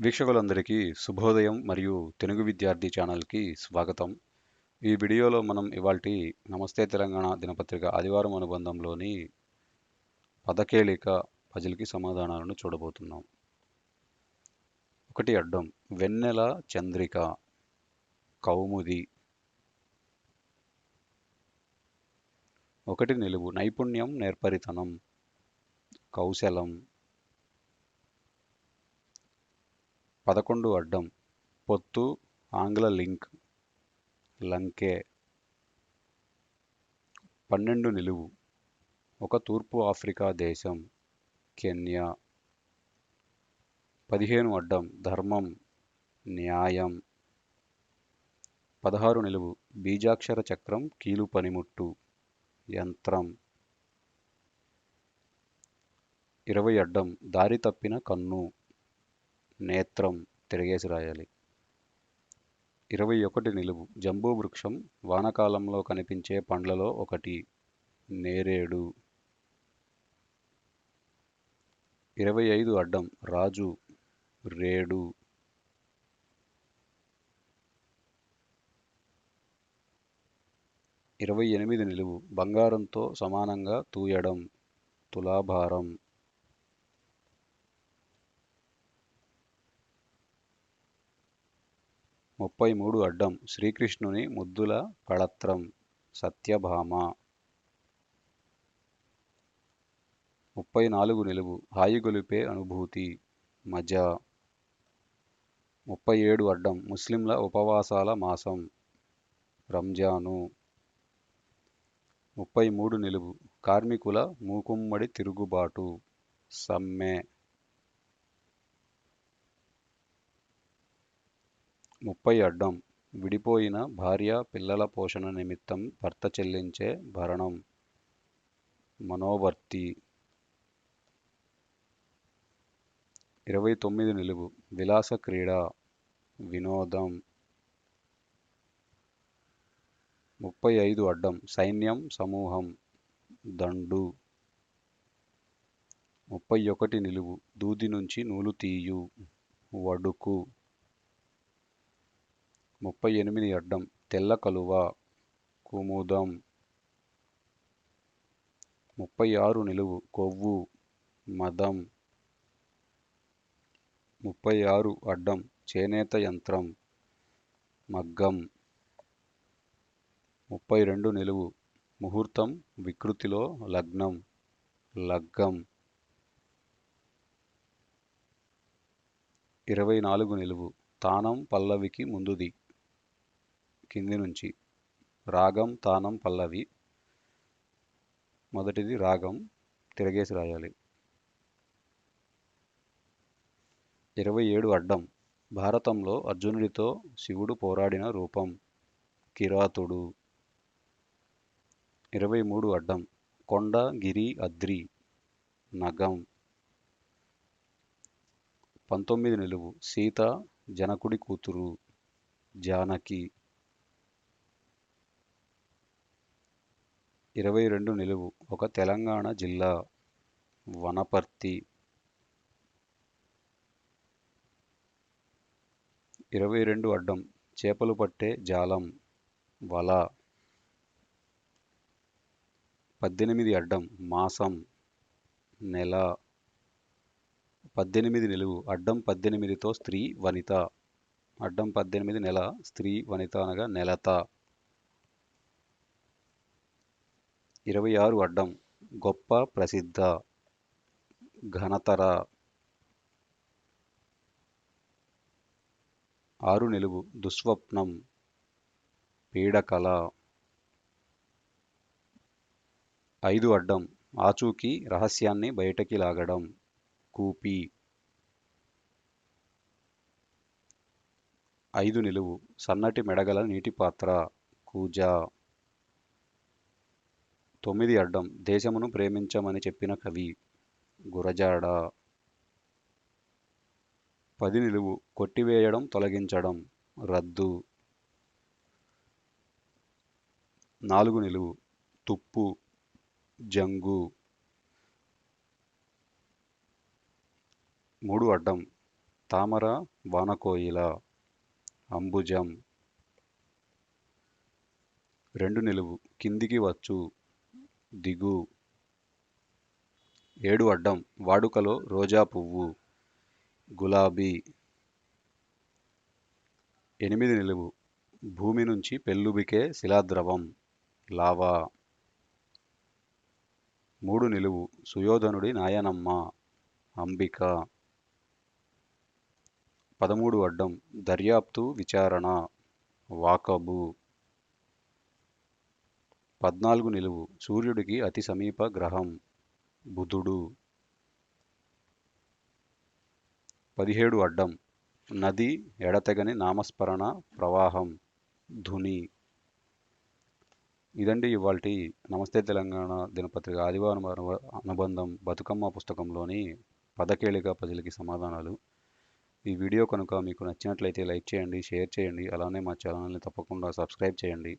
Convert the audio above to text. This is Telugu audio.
వీక్షకులందరికీ శుభోదయం మరియు తెలుగు విద్యార్థి ఛానల్కి స్వాగతం. ఈ వీడియోలో మనం ఇవాల్టి నమస్తే తెలంగాణ దినపత్రిక ఆదివారం అనుబంధంలోని పదకేళిక పజిల్కి సమాధానాలను చూడబోతున్నాం. ఒకటి అడ్డం వెన్నెల చంద్రిక కౌముది. ఒకటి నిలువు నైపుణ్యం నేర్పరితనం కౌశలం. పదకొండు అడ్డం. పొత్తు ఆంగ్ల లింక్ లంకే. పన్నెండు నిలువు. ఒక తూర్పు ఆఫ్రికా దేశం కెన్యా. పదిహేను అడ్డం. ధర్మం న్యాయం. పదహారు నిలువు. బీజాక్షర చక్రం కీలు పనిముట్టు. యంత్రం. ఇరవై అడ్డం. దారి తప్పిన కన్ను. నేత్రం తిరగేసి రాయాలి. ఇరవై ఒకటి నిలువు. జంబూ వృక్షం వానకాలంలో కనిపించే పండ్లలో ఒకటి. నేరేడు. ఇరవై ఐదు అడ్డం. రాజు. రేడు. ఇరవై ఎనిమిది నిలువు. బంగారంతో సమానంగా తూయడం. తులాభారం. ముప్పై మూడు అడ్డం శ్రీకృష్ణుని ముద్దుల కళత్రం సత్యభామ. ముప్పై నాలుగు నిలువు హాయిగొలిపే అనుభూతి మజా. ముప్పై ఏడు అడ్డం ముస్లింల ఉపవాసాల మాసం రంజాను. ముప్పై మూడు నిలువు కార్మికుల మూకుమ్మడి తిరుగుబాటు సమ్మె. ముప్పై అడ్డం. విడిపోయిన భార్య పిల్లల పోషణ నిమిత్తం భర్త చెల్లించే భరణం. మనోవర్తి. ఇరవై తొమ్మిది నిలువు. విలాస క్రీడ. వినోదం. ముప్పై ఐదు అడ్డం. సైన్యం సమూహం. దండు. ముప్పై ఒకటి నిలువు. దూది నుంచి నూలు తీయు. వడుకు. ముప్పై ఎనిమిది అడ్డం తెల్ల కలువ కుముదం. ముప్పై ఆరు నిలువు కొవ్వు మదం. ముప్పై ఆరు అడ్డం చేనేత యంత్రం మగ్గం. ముప్పై రెండు నిలువు ముహూర్తం వికృతిలో లగ్నం లగ్గం. ఇరవై నాలుగు నిలువు తానం పల్లవికి ముందుది. కింది నుంచి. రాగం తానం పల్లవి. మొదటిది రాగం తిరగేసి రాయాలి. ఇరవై ఏడు అడ్డం. భారతంలో అర్జునుడితో శివుడు పోరాడిన రూపం కిరాతుడు. ఇరవై మూడు అడ్డం. కొండ గిరి అద్రి నగం. పంతొమ్మిది నిలువు. సీత జనకుడి కూతురు జానకి. ఇరవై రెండు నిలువు ఒక తెలంగాణ జిల్లా వనపర్తి. ఇరవై రెండు అడ్డం చేపలు పట్టే జాలం వల. పద్దెనిమిది అడ్డం మాసం నెల. పద్దెనిమిది నిలువు అడ్డం పద్దెనిమిదితో స్త్రీ వనిత. అడ్డం పద్దెనిమిది నెల స్త్రీ వనిత అనగా నెలత. ఇరవై ఆరు అడ్డం గొప్ప ప్రసిద్ధ ఘనతర ఆరు నిలువు దుస్వప్నం పీడకల ఐదు అడ్డం ఆచూకీ రహస్యాన్ని బయటకి లాగడం కూపి ఐదు నిలువు సన్నటి మెడగల నీటి పాత్ర కూజా తొమ్మిది అడ్డం. దేశమును ప్రేమించమని చెప్పిన కవి గురజాడ. పది నిలువు కొట్టివేయడం తొలగించడం. రద్దు. నాలుగు నిలువు తుప్పు. జంగు. మూడు అడ్డం. తామర వానకోయిల. అంబుజం. రెండు నిలువు. కిందికి వచ్చు. దిగు. ఏడు అడ్డం. వాడుకలో రోజా పువ్వు. గులాబీ. ఎనిమిది నిలువు. భూమి నుంచి పెల్లుబికే శిలాద్రవం. లావా. మూడు నిలువు. సుయోధనుడి నాయనమ్మ. అంబిక. పదమూడు అడ్డం. దర్యాప్తు విచారణ. వాకబు. పద్నాలుగు నిలువు. సూర్యుడికి అతి సమీప గ్రహం. బుధుడు. పదిహేడు అడ్డం. నది ఎడతెగని నామస్మరణ ప్రవాహం. ధుని. ఇదండి ఇవాళ నమస్తే తెలంగాణ దినపత్రిక ఆదివారం అను- అనుబంధం బతుకమ్మ పుస్తకంలోని పదకేళిక ప్రజలకి సమాధానాలు. ఈ వీడియో కనుక మీకు నచ్చినట్లయితే లైక్ చేయండి షేర్ చేయండి అలానే మా ఛానల్ని తప్పకుండా సబ్స్క్రైబ్ చేయండి.